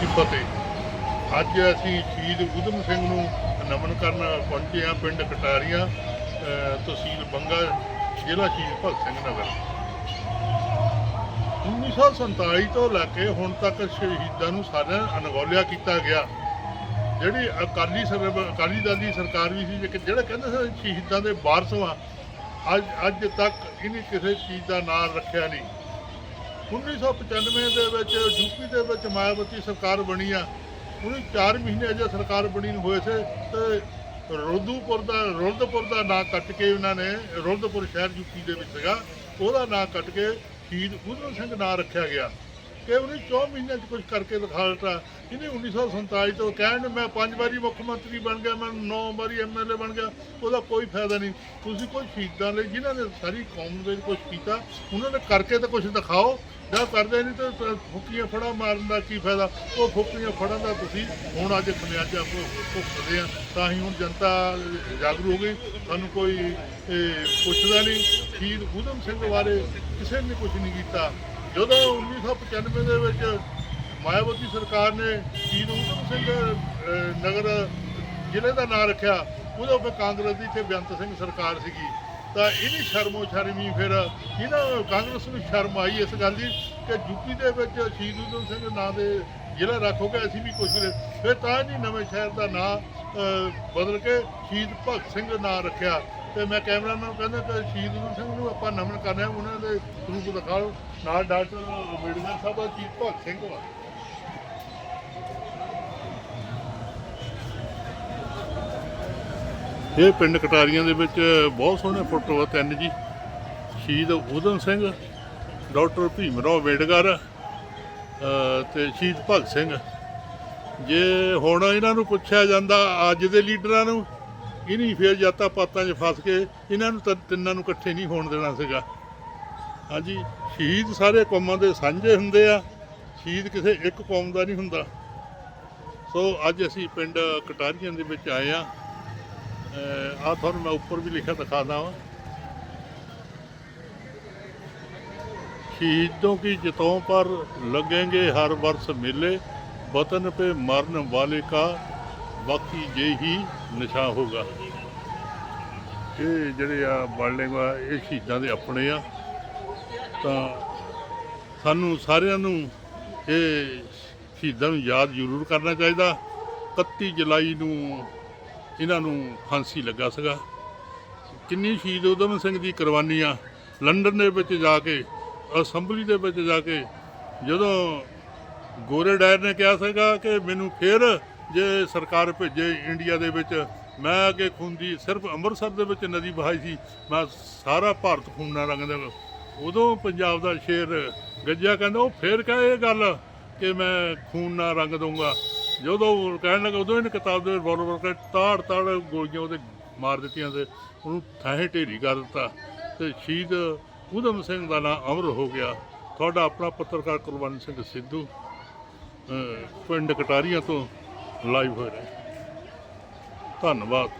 ਕੀ ਫਤਿਹ। ਅੱਜ ਅਸੀਂ ਸ਼ਹੀਦ ਊਧਮ ਸਿੰਘ ਨੂੰ ਨਮਨ ਕਰਨ ਪਹੁੰਚੇ ਹਾਂ ਪਿੰਡ ਕਟਾਰੀਆਂ ਤਹਿਸੀਲ ਬੰਗਾ, ਜ਼ਿਲ੍ਹਾ ਸ਼ਹੀਦ ਭਗਤ ਸਿੰਘ ਨਗਰ। 1947 ਤੋਂ ਲੈ ਕੇ ਹੁਣ ਤੱਕ ਸ਼ਹੀਦਾਂ ਨੂੰ ਸਾਰਿਆਂ ਅਣਗੌਲਿਆ ਕੀਤਾ ਗਿਆ। ਜਿਹੜੀ ਅਕਾਲੀ ਸਰ ਅਕਾਲੀ ਦਲ ਦੀ ਸਰਕਾਰ ਵੀ ਸੀ ਕਿ ਜਿਹੜੇ ਕਹਿੰਦੇ ਸੀ ਸ਼ਹੀਦਾਂ ਦੇ ਵਾਰਸ ਵਾਂ, ਅੱਜ ਅੱਜ ਤੱਕ ਇਹਨੇ ਕਿਸੇ ਚੀਜ਼ ਦਾ ਨਾਂ ਰੱਖਿਆ ਨਹੀਂ। 1995 ਦੇ ਵਿੱਚ ਯੂਪੀ ਦੇ ਵਿੱਚ ਮਾਇਆਵਤੀ ਸਰਕਾਰ ਬਣੀ ਆ। ਉਹਨੂੰ 4 ਮਹੀਨੇ ਅਜੇ ਸਰਕਾਰ ਬਣੀ ਨੂੰ ਹੋਏ ਸੀ ਤੇ ਰੋਦੂਪੁਰ ਦਾ, ਰੋਦਪੁਰ ਦਾ ਨਾਂ ਕੱਟ ਕੇ ਉਹਨਾਂ ਨੇ, ਰੋਦਪੁਰ ਸ਼ਹਿਰ ਯੂਪੀ ਦੇ ਵਿੱਚ ਸੀਗਾ। ਉਹਦਾ ਨਾਂ ਕੱਟ ਕੇ ਸ਼ਹੀਦ ਊਧਮ ਸਿੰਘ ਨਾਂ ਰੱਖਿਆ ਗਿਆ। ਕਿ ਉਹਨੇ 4 ਮਹੀਨਿਆਂ 'ਚ ਕੁਝ ਕਰਕੇ ਦਿਖਾ ਦਿੱਤਾ। ਇਹਨੇ 1947 ਤੋਂ ਕਹਿਣ, ਮੈਂ ਪੰਜ ਵਾਰੀ ਮੁੱਖ ਮੰਤਰੀ ਬਣ ਗਿਆ, ਮੈਂ ਨੌ ਵਾਰੀ ਐਮਐਲਏ ਬਣ ਗਿਆ, ਉਹਦਾ ਕੋਈ ਫਾਇਦਾ ਨਹੀਂ। ਤੁਸੀਂ ਕੋਈ ਸ਼ਹੀਦਾਂ ਲਈ, ਜਿਨ੍ਹਾਂ ਨੇ ਸਾਰੀ ਕੌਮ ਦੇ ਲਈ ਕੁਝ ਕੀਤਾ, ਉਹਨਾਂ ਨੇ ਕਰਕੇ ਤਾਂ ਕੁਝ ਦਿਖਾਓ। ਜਾਂ ਕਰਦੇ ਨਹੀਂ ਤਾਂ, ਤ- ਫੁੱਕੀਆਂ ਫੜਾ ਮਾਰਨ ਦਾ ਕੀ ਫਾਇਦਾ? ਉਹ ਫੁੱਕੀਆਂ ਫੜਨ ਦਾ ਤੁਸੀਂ ਹੁਣ ਅੱਜ ਖਮਿਆਜਾ ਭੁ- ਭੁਗਤਦੇ ਆ। ਤਾਂ ਹੀ ਹੁਣ ਜਨਤਾ ਜਾਗਰੂਕ ਹੋ ਗਈ। ਸਾਨੂੰ ਕੋਈ ਪੁੱਛਦਾ ਨਹੀਂ। ਸ਼ਹੀਦ ਊਧਮ ਸਿੰਘ ਬਾਰੇ ਕਿਸੇ ਨੇ ਕੁਝ ਨਹੀਂ ਕੀਤਾ। ਜਦੋਂ 1995 ਦੇ ਵਿੱਚ ਮਾਇਆਵਤੀ ਸਰਕਾਰ ਨੇ ਸ਼ਹੀਦ ਊਧਮ ਸਿੰਘ ਨਗਰ ਜ਼ਿਲ੍ਹੇ ਦਾ ਨਾਂ ਰੱਖਿਆ ਉਦੋਂ ਫਿਰ ਕਾਂਗਰਸ ਦੀ ਤੇ ਬੇਅੰਤ ਸਿੰਘ ਸਰਕਾਰ ਸੀਗੀ। ਤਾਂ ਇਹਦੀ ਸ਼ਰਮੋ ਸ਼ਰਮੀ ਫਿਰ ਇਹਨਾਂ ਕਾਂਗਰਸ ਨੂੰ ਸ਼ਰਮ ਆਈ ਇਸ ਗੱਲ ਦੀ ਕਿ ਯੂਪੀ ਦੇ ਵਿੱਚ ਸ਼ਹੀਦ ਊਧਮ ਸਿੰਘ ਨਾਂ ਦੇ ਜ਼ਿਲ੍ਹਾ ਰੱਖੋਗੇ ਅਸੀਂ ਵੀ ਕੁਝ ਫਿਰ ਤਾਂ ਨਹੀਂ ਨਵੇਂ ਸ਼ਹਿਰ ਦਾ ਨਾਂ ਬਦਲ ਕੇ ਸ਼ਹੀਦ ਭਗਤ ਸਿੰਘ ਨਾਂ ਰੱਖਿਆ। ਤੇ ਮੈਂ ਕੈਮਰਾਮੈਨ ਨੂੰ ਕਹਿੰਦਾ ਕਿ ਸ਼ਹੀਦ ਊਧਮ ਸਿੰਘ ਨੂੰ ਆਪਾਂ ਨਮਨ ਕਰਨਾ ਉਹਨਾਂ ਦੇ ਰੂਪ ਦਿਖਾ ਲਓ ਨਾਲ ਡਾਕਟਰ ਅੰਬੇਡਕਰ ਸਾਹਿਬ ਦਾ ਸ਼ਹੀਦ ਭਗਤ ਸਿੰਘ ਵਾ ਇਹ ਪਿੰਡ ਕਟਾਰੀਆਂ ਦੇ ਵਿੱਚ ਬਹੁਤ ਸੋਹਣੇ ਫੋਟੋ ਆ ਤਿੰਨ ਜੀ। ਸ਼ਹੀਦ ਊਧਮ ਸਿੰਘ, ਡਾਕਟਰ ਭੀਮ ਰਾਓ ਅੰਬੇਡਕਰ, ਅਹ, ਤੇ ਸ਼ਹੀਦ ਭਗਤ ਸਿੰਘ। ਜੇ ਹੁਣ ਇਹਨਾਂ ਨੂੰ ਪੁੱਛਿਆ ਜਾਂਦਾ ਅੱਜ ਦੇ ਲੀਡਰਾਂ ਨੂੰ ਇਹਨੀ ਫੇਰ ਜਾਤਾਂ ਪਾਤਾਂ 'ਚ ਫਸ ਕੇ ਇਹਨਾਂ ਨੂੰ ਤਾਂ ਤਿੰਨਾਂ ਨੂੰ ਇਕੱਠੇ ਨਹੀਂ ਹੋਣ ਦੇਣਾ ਸੀਗਾ। ਹਾਂਜੀ, ਸ਼ਹੀਦ ਸਾਰੇ ਕੌਮਾਂ ਦੇ ਸਾਂਝੇ ਹੁੰਦੇ ਆ, ਸ਼ਹੀਦ ਕਿਸੇ ਇੱਕ ਕੌਮ ਦਾ ਨਹੀਂ ਹੁੰਦਾ। ਸੋ ਅੱਜ ਅਸੀਂ ਪਿੰਡ ਕਟਾਰੀਆਂ ਦੇ ਵਿੱਚ ਆਏ ਆ ਆ ਤੁਹਾਨੂੰ ਮੈਂ ਉੱਪਰ ਵੀ ਲਿਖਿਆ ਦਿਖਾਦਾ ਹਾਂ ਸ਼ਹੀਦੋਂ ਕੀ ਜਿਤੋਂ ਪਰ ਲੱਗेंगे ਹਰ ਵਰਸ ਮੇਲੇ, ਵਤਨ ਪੇ ਮਰਨ ਵਾਲੇ ਕਾ ਬਾਕੀ ਜੇ ਹੀ ਨਸ਼ਾ ਹੋਗਾ ਇਹ ਜਿਹੜੇ ਆ ਬਾਲੇਗਾ ਇਹ ਸ਼ਹੀਦਾਂ ਦੇ ਆਪਣੇ ਆ। ਤਾਂ ਸਾਨੂੰ ਸਾਰਿਆਂ ਨੂੰ ਇਹ ਸ਼ਹੀਦਾਂ ਨੂੰ ਯਾਦ ਜ਼ਰੂਰ ਕਰਨਾ ਚਾਹੀਦਾ। 31 ਜੁਲਾਈ ਨੂੰ ਇਹਨਾਂ ਨੂੰ ਫਾਂਸੀ ਲੱਗਾ ਸੀਗਾ। ਕਿੰਨੀ ਸ਼ਹੀਦ ਉਦਮ ਸਿੰਘ ਦੀ ਕੁਰਬਾਨੀ ਆ। ਲੰਡਨ ਦੇ ਵਿੱਚ ਜਾ ਕੇ, ਅਸੈਂਬਲੀ ਦੇ ਵਿੱਚ ਜਾ ਕੇ ਜਦੋਂ ਗੋਰੇ ਡਾਇਰ ਨੇ ਕਿਹਾ ਸੀਗਾ ਕਿ ਮੈਨੂੰ ਫੇਰ ਜੇ ਸਰਕਾਰ ਭੇਜੇ ਇੰਡੀਆ ਦੇ ਵਿੱਚ, ਮੈਂ ਅੱਗੇ ਖੂੰਦੀ ਸਿਰਫ ਅੰਮ੍ਰਿਤਸਰ ਦੇ ਵਿੱਚ ਨਦੀ ਬਹਾਈ ਸੀ, ਮੈਂ ਸਾਰਾ ਭਾਰਤ ਖੂਨ ਨਾਲ ਰੰਗਦਾ ਉਦੋਂ ਪੰਜਾਬ ਦਾ ਸ਼ੇਰ ਗੱਜਿਆ ਕਹਿੰਦਾ, ਉਹ ਫੇਰ ਕਹੇ ਇਹ ਗੱਲ ਕਿ ਮੈਂ ਖੂਨ ਨਾਲ ਰੰਗ ਦਊਂਗਾ। ਜਦੋਂ ਕਹਿਣ ਲੱਗਾ, ਉਦੋਂ ਇਹਨੇ ਕਿਤਾਬ ਦੇ ਰਿਵਾਲਵਰ ਕੇ ਤਾੜ ਤਾੜ ਗੋਲੀਆਂ ਉਹਦੇ ਮਾਰ ਦਿੱਤੀਆਂ ਤੇ ਉਹਨੂੰ ਥਾਹੇ ਢੇਰੀ ਕਰ ਦਿੱਤਾ। ਤੇ ਸ਼ਹੀਦ ਊਧਮ ਸਿੰਘ ਦਾ ਨਾਂ ਅਮਰ ਹੋ ਗਿਆ। ਤੁਹਾਡਾ ਆਪਣਾ ਪੱਤਰਕਾਰ ਕੁਲਵੰਤ ਸਿੰਘ ਸਿੱਧੂ ਪਿੰਡ ਕਟਾਰੀਆਂ ਤੋਂ ਲਾਈਵ ਹੋ ਰਿਹਾ। ਧੰਨਵਾਦ।